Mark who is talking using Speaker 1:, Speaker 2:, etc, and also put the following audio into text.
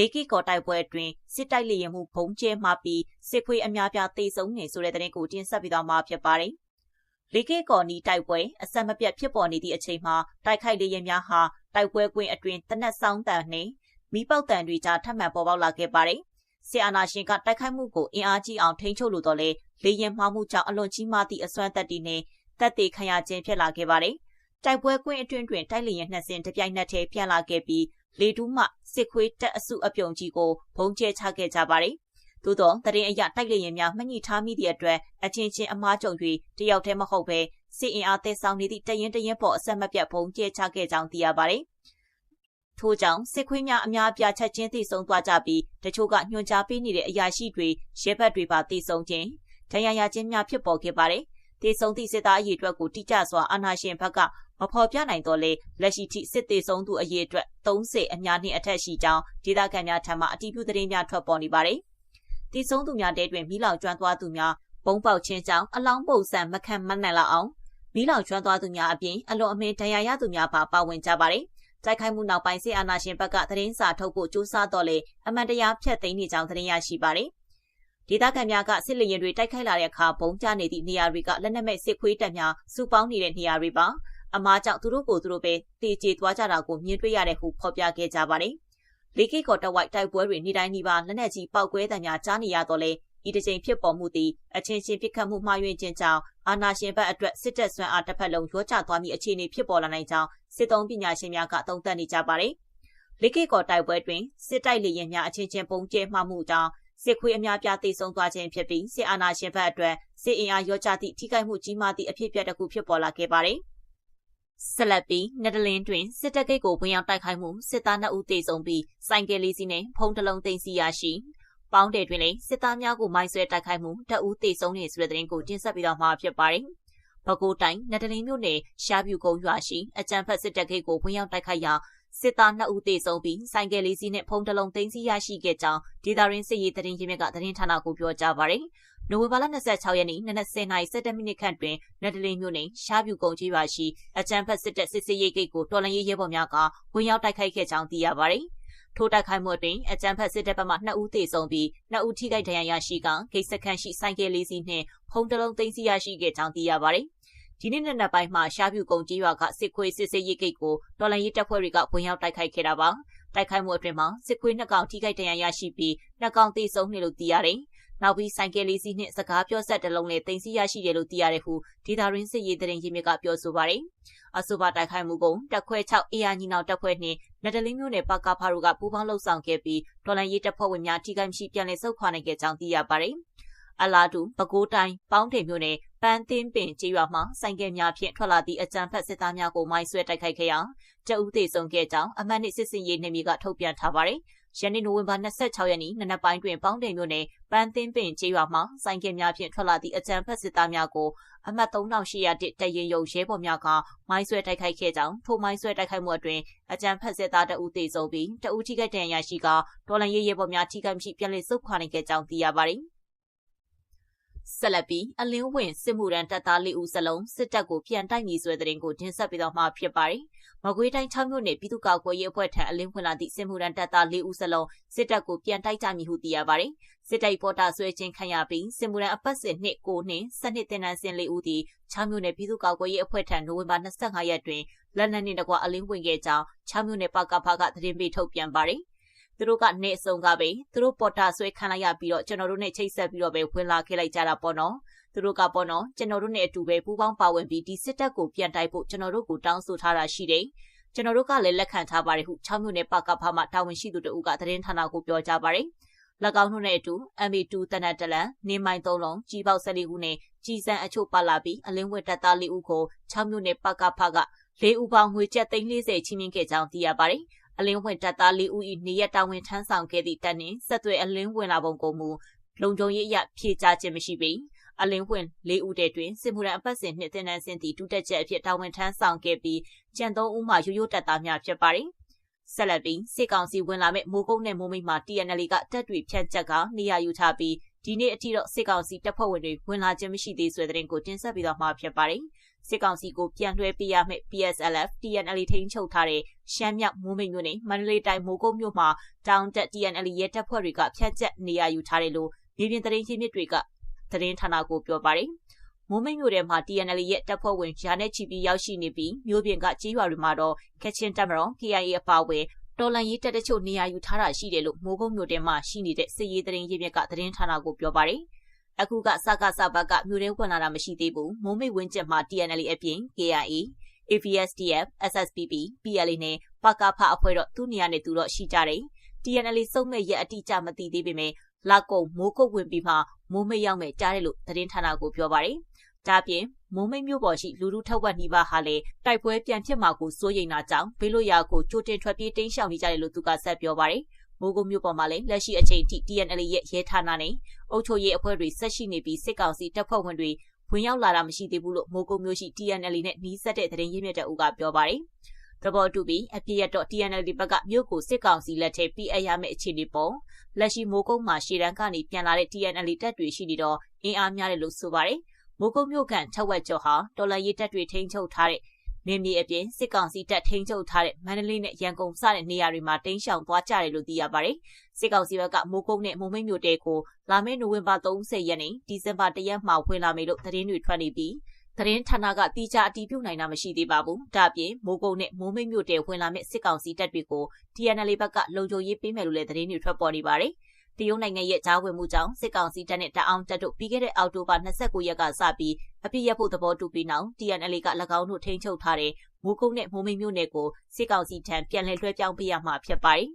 Speaker 1: လေးကီကော်တိုက်ပွဲအတွင်းစစ်တိုက်လေရင်မှုဘုံကျဲမှပြီးစစ်ခွေးအများပြားတေဆုံးနေဆိုတဲ့တဲ့ကိုတင်ဆက်ပြီးတော့မှာဖြစ်ပါတယ်။လေးကီကော်နီတိုက်ပွဲအဆက်မပြတ်ဖြစ်ပေါ်နေသည့်အချိန်မှာတိုက်ခိုက်လေရင်များဟာတိုက်ပွဲကွင်းအတွင်းတနက်ဆောင်တန်နှင့်မိပေါက်တန်တွေကြားထပ်မံပေါ်ပေါက်လာခဲ့ပါတယ်။ဆီအာနာရှင်ကတိုက်ခိုက်မှုကိုအင်အားကြီးအောင်ထိန်းချုပ်လိုတော့လေလေရင်မှားမှုကြောင့်အလွန်ကြီးမားသည့်အစွမ်းတက်တီနှင့်တက်သေးခံရခြင်းဖြစ်လာခဲ့ပါတယ်။တိုက်ပွဲကွင်းအတွင်းတွင်တိုက်လေရင်နှစ်စင်တပြိုင်နက်တည်းပြန်လာခဲ့ပြီး လေတူးမှစစ်ခွေးတက်အစုအပြုံကြီးကိုဘုံကျဲချခဲ့ကြပါတယ်။သို့သောတရင်အရတိုက်လေရင်များမညှိထားမိသည့်အတွက်အချင်းချင်းအမားကြုံ၍တယောက်တည်းမဟုတ်ပဲစစ်အင်အားသက်ဆောင်နေသည့်တရင်တရင်ပေါ်အဆက်မပြတ်ဘုံကျဲချခဲ့ကြောင်းသိရပါတယ်။ထို့ကြောင့်စစ်ခွေးများအများပြားချက်ချင်းသိဆုံးသွားကြပြီးတချို့ကညွှန်ကြားပေးနေတဲ့အရာရှိတွေရဲဘက်တွေပါသိဆုံးခြင်းဒဏ်ရာရခြင်းများဖြစ်ပေါ်ခဲ့ပါတယ်။တေဆုံးသည့်စစ်သားအရေးအတွက်ကိုတိကျစွာအာဏာရှင်ဘက်က မဖော်ပြနိုင်တော့လေလက်ရှိထိစစ်သေးဆုံးသူအရေးအတွက်30အများနှင့်အထက်ရှိကြောင်းဒေသခံများထံမှအတည်ပြုသတင်းများထွက်ပေါ်နေပါတယ်။တေဆုံးသူများတဲတွင်မိလောင်ကျွမ်းသွားသူများပုံပေါက်ချင်းကြောင့်အလောင်းပုံစံမခံမနိုင်လောက်အောင်မိလောင်ကျွမ်းသွားသူများအပြင်အလွန်အမင်းဒဏ်ရာရသူများပါပါဝင်ကြပါတယ်။တိုက်ခိုက်မှုနောက်ပိုင်းစစ်အာဏာရှင်ဘက်ကသတင်းစာထုတ်ဖို့ကြိုးစားတော့လေအမှန်တရားဖျက်သိမ်းနေကြောင်းသတင်းရရှိပါတယ်။ဒေသခံများကစစ်လေရင်တွေတိုက်ခိုက်လာတဲ့အခါဘုံကျနေသည့်နေရာတွေကလက်နက်မဲ့စစ်ခွေးတပ်များစုပေါင်းနေတဲ့နေရာတွေပါ အမားကြောင့်သူတို့ကိုသူတို့ပဲတေကျေသွားကြတာကိုမြင်တွေ့ရတဲ့ဟုဖော်ပြခဲ့ကြပါတယ်။လေကိကော်တဝိုက်တိုက်ပွဲတွေနေ့တိုင်းနေ့ပါလက်နက်ကြီးပောက်ကွဲတဲ့များကြားနေရတော့လေဤတစ်ချိန်ဖြစ်ပေါ်မှုသည်အချင်းချင်းပြစ်ခတ်မှုမှားယွင်းခြင်းကြောင့်အာဏာရှင်ဘက်အတွက်စစ်တပ်ဆွမ်းအားတစ်ဖက်လုံးရောကျသွားမည့်အခြေအနေဖြစ်ပေါ်လာနိုင်ကြောင်းစစ်သုံးပညာရှင်များကသုံးသပ်နေကြပါတယ်။လေကိကော်တိုက်ပွဲတွင်စစ်တိုက်လေယာဉ်များအချင်းချင်းပုံကျဲမှမှုကြောင့်စစ်ခွေးအများပြားတိတ်ဆုံးသွားခြင်းဖြစ်ပြီးစစ်အာဏာရှင်ဘက်အတွက်စစ်အင်အားရောကျသည့်ထိခိုက်မှုကြီးမားသည့်အဖြစ်အပျက်တစ်ခုဖြစ်ပေါ်လာခဲ့ပါတယ်။ ဆက်လက်ပြီးနယ်ဒလင်းတွင်စစ်တပ်ဂိတ်ကိုဝင်ရောက်တိုက်ခိုက်မှုစစ်သား2ဦးသေဆုံးပြီးစိုင်ကယ်လေးစီးနဲ့ဖုံးတလုံးသိမ်းဆည်းရရှိပေါင်းတယ်တွင်လည်းစစ်သားများကိုမိုင်းဆွဲတိုက်ခိုက်မှုတအူးသေဆုံးနေဆိုတဲ့သတင်းကိုတင်ဆက်ပြီးတော့မှာဖြစ်ပါတယ်။ပဲခူးတိုင်းနယ်ဒလင်းမြို့နယ်ရှားပြူကုန်းရွာရှိအကြံဖက်စစ်တပ်ဂိတ်ကိုဝင်ရောက်တိုက်ခိုက်ရာစစ်သား2ဦးသေဆုံးပြီးစိုင်ကယ်လေးစီးနဲ့ဖုံးတလုံးသိမ်းဆည်းရရှိခဲ့ကြောင်းဒေတာရင်းစစ်ရေးသတင်းရင်းမြစ်ကသတင်းဌာနကိုပြောကြားပါတယ်။ နိုဝင်ဘာလ26ရက်နေ့နနက်10:17မိနစ်ခန့်တွင်နဒလင်းမြို့နယ်ရှားပြူကုန်းကြီးရွာရှိအကြံဖက်စစ်တပ်စစ်စေးရေးဂိတ်ကိုတော်လန်ရေးရဲဘော်များကဝင်ရောက်တိုက်ခိုက်ခဲ့ကြောင်းသိရပါတယ်။ထိုတိုက်ခိုက်မှုအတွင်းအကြံဖက်စစ်တပ်ဘက်မှ2ဦးသေဆုံးပြီး2ဦးထိခိုက်ဒဏ်ရာရရှိကဂိတ်စခန်းရှိဆိုင်ကယ်လေးစီးနှင့်ဖုံးတလုံးသိမ်းဆည်းရရှိခဲ့ကြောင်းသိရပါတယ်။ဒီနေ့နံနက်ပိုင်းမှာရှားပြူကုန်းကြီးရွာကစစ်ခွေးစစ်စေးရေးဂိတ်ကိုတော်လန်ရေးတပ်ဖွဲ့တွေကဝင်ရောက်တိုက်ခိုက်ခဲ့တာပါ။တိုက်ခိုက်မှုအတွင်းမှာစစ်ခွေးနှစ်ကောင်ထိခိုက်ဒဏ်ရာရရှိပြီးနှစ်ကောင်သေဆုံးနေလို့သိရတယ်။ နောက်ပြီးဆိုင်ကယ်လေးစီးနှင့်စကားပြောဆက်တလုံးနဲ့တင်စီရရှိတယ်လို့သိရတယ်ဟုဒေတာရင်းစစ်ရေးတရင်ရင်းမြစ်ကပြောဆိုပါတယ်။အဆိုပါတိုက်ခိုက်မှုကိုတက်ခွဲ6အေယာညီနောင်တက်ခွဲနှင့်လက်တလင်းမျိုးနယ်ပကဖာတို့ကပူးပေါင်းလှုပ်ဆောင်ခဲ့ပြီးဒေါ်လာရေးတပ်ဖွဲ့ဝင်များထိခိုက်မရှိပြန်လည်ဆုတ်ခွာနိုင်ခဲ့ကြောင်းသိရပါတယ်။အလားတူပဲခူးတိုင်းပေါင်းထိန်မြို့နယ်ပန်းသင်းပင်ကျေးရွာမှာဆိုင်ကယ်များဖြင့်ထွက်လာသည့်အကြမ်းဖက်စစ်သားများကိုမိုင်းဆွဲတိုက်ခိုက်ခဲ့ရာတအူးသေးဆုံးခဲ့ကြောင်းအမှတ်နှစ်စစ်စင်ရေးနေမြေကထုတ်ပြန်ထားပါတယ်။ ယနေ့နိုဝင်ဘာ26ရက်နေ့နနက်ပိုင်းတွင်ပေါင်းတယ်မြို့နယ်ပန်းသင်းပင်ကျေးရွာမှဆိုင်ကယ်များဖြင့်ထွက်လာသည့်အကြမ်းဖက်စစ်သားများကိုအမှတ်3801တရင်ရုံရဲဘော်များကမိုင်းဆွဲတိုက်ခိုက်ခဲ့ကြောင်းထိုမိုင်းဆွဲတိုက်ခိုက်မှုအတွင်းအကြမ်းဖက်စစ်သားတအုပ်သေဆုံးပြီးတအုပ်ထိခိုက်ဒဏ်ရာရှိကဒေါ်လန်ရေးရဲဘော်များထိခိုက်မရှိပြန်လည်ဆုတ်ခွာနိုင်ခဲ့ကြောင်းသိရပါတယ်။ ဆက်လက်ပြီးအလင်းဝင်စစ်မှုရန်တပ်သား၄ဦးစလုံးစစ်တပ်ကိုပြန်တိုက်နေဆွဲတဲ့ရင်ကိုတင်ဆက်ပြီးတော့မှဖြစ်ပါတယ်။မကွေးတိုင်း6မြို့နယ်ပြည်သူ့ကာကွယ်ရေးအဖွဲ့ထံအလင်းဝင်လာသည့်စစ်မှုရန်တပ်သား၄ဦးစလုံးစစ်တပ်ကိုပြန်တိုက်ကြမည်ဟုသိရပါတယ်။စစ်တပ်ပေါ်တာဆွဲခြင်းခံရပြီးစစ်မှုရန်အပတ်စဉ်နှစ်ကိုနှင့်စနစ်တင်နန်းစင်၄ဦးသည်6မြို့နယ်ပြည်သူ့ကာကွယ်ရေးအဖွဲ့ထံနိုဝင်ဘာ25ရက်တွင်လက်နက်နှင့်တကွအလင်းဝင်ခဲ့ကြောင်း6မြို့နယ်ပကဖကသတင်းပေးထုတ်ပြန်ပါတယ်။ သူတို့ကနေအစုံကပဲသူတို့ပေါ်တာဆွဲခံလိုက်ရပြီးတော့ကျွန်တော်တို့နဲ့ချိတ်ဆက်ပြီးတော့ပဲဝင်လာခဲ့လိုက်ကြတာပေါ့နော်သူတို့ကပေါ့နော်ကျွန်တော်တို့နဲ့အတူပဲပူးပေါင်းပါဝင်ပြီးဒီစစ်တပ်ကိုပြန်တိုက်ဖို့ကျွန်တော်တို့ကိုတောင်းဆိုထားတာရှိတယ်ကျွန်တော်တို့ကလည်းလက်ခံထားပါတယ်ဟု6မြို့နယ်ပကဖမှတာဝန်ရှိသူတို့ကသတင်းဌာနကိုပြောကြားပါတယ်၎င်းတို့နဲ့အတူ MA2 တနတ်တလန်နေမိုင်3လုံးကြီးပေါက်14ခုနဲ့ကြီးစံအချို့ပါလာပြီးအလင်းဝက်တပ်သား4ဦးကို6မြို့နယ်ပကဖက၄ဦးပေါင်းငွေကျပ်340ချီးမြှင့်ခဲ့ကြောင်းသိရပါတယ် အလင်းဝင်တပ်သား၄ဦး၏နေရတာဝန်ထမ်းဆောင်ခဲ့သည့်တပ်နှင့်ဆက်သွယ်အလင်းဝင်လာပုံကိုမူလုံခြုံရေးအရဖြေကြားခြင်းမရှိပေအလင်းဝင်၄ဦးတည်းတွင်စစ်မှုရန်အပတ်စဉ်နှစ်သင်တန်းစင်သည့်ဒုတက်ချက်အဖြစ်တာဝန်ထမ်းဆောင်ခဲ့ပြီးကြံသုံးဦးမှရိုးရိုးတပ်သားများဖြစ်ပါသည်ဆက်လက်ပြီးစစ်ကောင်စီဝင်လာမဲ့မိုးကုတ်နဲ့မိုးမိတ်မှာ TNL ကတပ်တွေဖြန့်ချက်ကနေရာယူထားပြီးဒီနေ့အထိတော့စစ်ကောင်စီတပ်ဖွဲ့ဝင်တွေဝင်လာခြင်းမရှိသေးဆိုတဲ့တဲ့ရင်ကိုတင်ဆက်ပြီးတော့မှာဖြစ်ပါတယ် စစ်ကောင်စီကိုပြန်လွှဲပေးရမယ့် PSLF TNL ထိန်းချုပ်ထားတဲ့ရှမ်းမြောက်မိုးမိတ်မြို့နယ်မန္တလေးတိုင်းမိုးကုတ်မြို့မှာတောင်တက် TNL ရဲတပ်ဖွဲ့တွေကဖျက်ချက်နေရာယူထားတယ်လို့မြေပြင်သတင်းရင်းမြစ်တွေကသတင်းဌာနကိုပြောပါတယ်။မိုးမိတ်မြို့ထဲမှာ TNL ရဲ့တပ်ဖွဲ့ဝင်ဂျာနဲ့ချီပြီးရောက်ရှိနေပြီးမြို့ပြင်ကကြေးရွာတွေမှာတော့ကချင်တပ်မတော် KIA အပါအဝင်တော်လန်ရေးတပ်တချို့နေရာယူထားတာရှိတယ်လို့မိုးကုတ်မြို့ထဲမှာရှိနေတဲ့စစ်ရေးသတင်းရင်းမြစ်ကသတင်းဌာနကိုပြောပါတယ်။ အခုကစကစဘက်ကမြို့ထဲဝင်လာတာမရှိသေးဘူး။မိုးမိတ်ဝင်းကျက်မှာ TNL အပြင် KIA AVSDF SSPP PLA နဲ့ပကဖအဖွဲ့တော့သူ့နေရာနဲ့သူတော့ရှိကြတယ်။ TNL စုံမဲ့ရက်အတိအကျမသိသေးပေမဲ့လာကုံမိုးကုတ်ဝင်ပြီးမှမိုးမိတ်ရောက်မယ်ကြားတယ်လို့သတင်းဌာနကိုပြောပါတယ်။ဒါပြင်မိုးမိတ်မြို့ပေါ်ရှိလူလူထောက်ဝက်နှီးပါဟာလည်းတိုက်ပွဲပြန်ဖြစ်မှာကိုစိုးရိမ်တာကြောင့်ဘေးလို့ရာကိုကြိုတင်ထွက်ပြေးတိမ်းရှောင်နေကြတယ်လို့သူကဆက်ပြောပါတယ်။ မိုးကုတ်မြို့ပေါ်မှာလည်းလက်ရှိအချိန်ထိ TNL ရဲ့ရဲဌာနနဲ့အုပ်ချုပ်ရေးအဖွဲ့တွေဆက်ရှိနေပြီးစစ်ကောင်စီတပ်ဖွဲ့ဝင်တွေဝင်ရောက်လာတာမရှိသေးဘူးလို့မိုးကုတ်မြို့ရှိ TNL နဲ့နှီးဆက်တဲ့သတင်းရင်းမြစ်တအုပ်ကပြောပါတယ်။သဘောတူပြီးအပြည့်ရတော့ TNL ဘက်ကမြို့ကိုစစ်ကောင်စီလက်ထဲပြအပ်ရမယ့်အခြေအနေပေါ်လက်ရှိမိုးကုတ်မှာရှေ့တန်းကနေပြန်လာတဲ့ TNL တပ်တွေရှိနေတော့အင်အားများတယ်လို့ဆိုပါတယ်။မိုးကုတ်မြို့ကန်ထက်ဝက်ကျော်ဟာတော်လရေးတပ်တွေထိန်းချုပ်ထားတဲ့ နေမြေအပြင်စစ်ကောင်စီတပ်ထိန်းချုပ်ထားတဲ့မန္တလေးနဲ့ရန်ကုန်စတဲ့နေရာတွေမှာတင်းရှောင်သွားကြတယ်လို့သိရပါတယ်။စစ်ကောင်စီဘက်ကမိုးကုတ်နဲ့မုံမိတ်မြို့တဲကိုလာမယ့်နိုဝင်ဘာ30ရက်နေ့ဒီဇင်ဘာ1ရက်မှာဖွင့်လာမယ်လို့သတင်းတွေထွက်နေပြီးသတင်းဌာနကတိကျအတည်ပြုနိုင်တာမရှိသေးပါဘူး။ဒါ့အပြင်မိုးကုတ်နဲ့မိုးမိတ်မြို့တဲဝင်လာမယ့်စစ်ကောင်စီတပ်တွေကို TNL ဘက်ကလုံခြုံရေးပေးမယ်လို့လည်းသတင်းတွေထွက်ပေါ်နေပါတယ်။ တရုတ်နိုင်ငံရဲ့ကြားဝင်မှုကြောင့်စစ်ကောင်စီတပ်နဲ့တအောင်တပ်တို့ပြီးခဲ့တဲ့အောက်တိုဘာ29ရက်ကစပြီးအပြစ်ရဖို့သဘောတူပြီးနောက် TNL က၎င်းတို့ထိန်းချုပ်ထားတဲ့မိုးကုတ်နဲ့မိုးမိတ်မြို့နယ်ကိုစစ်ကောင်စီထံပြန်လည်လွှဲပြောင်းပေးရမှာဖြစ်ပါတယ်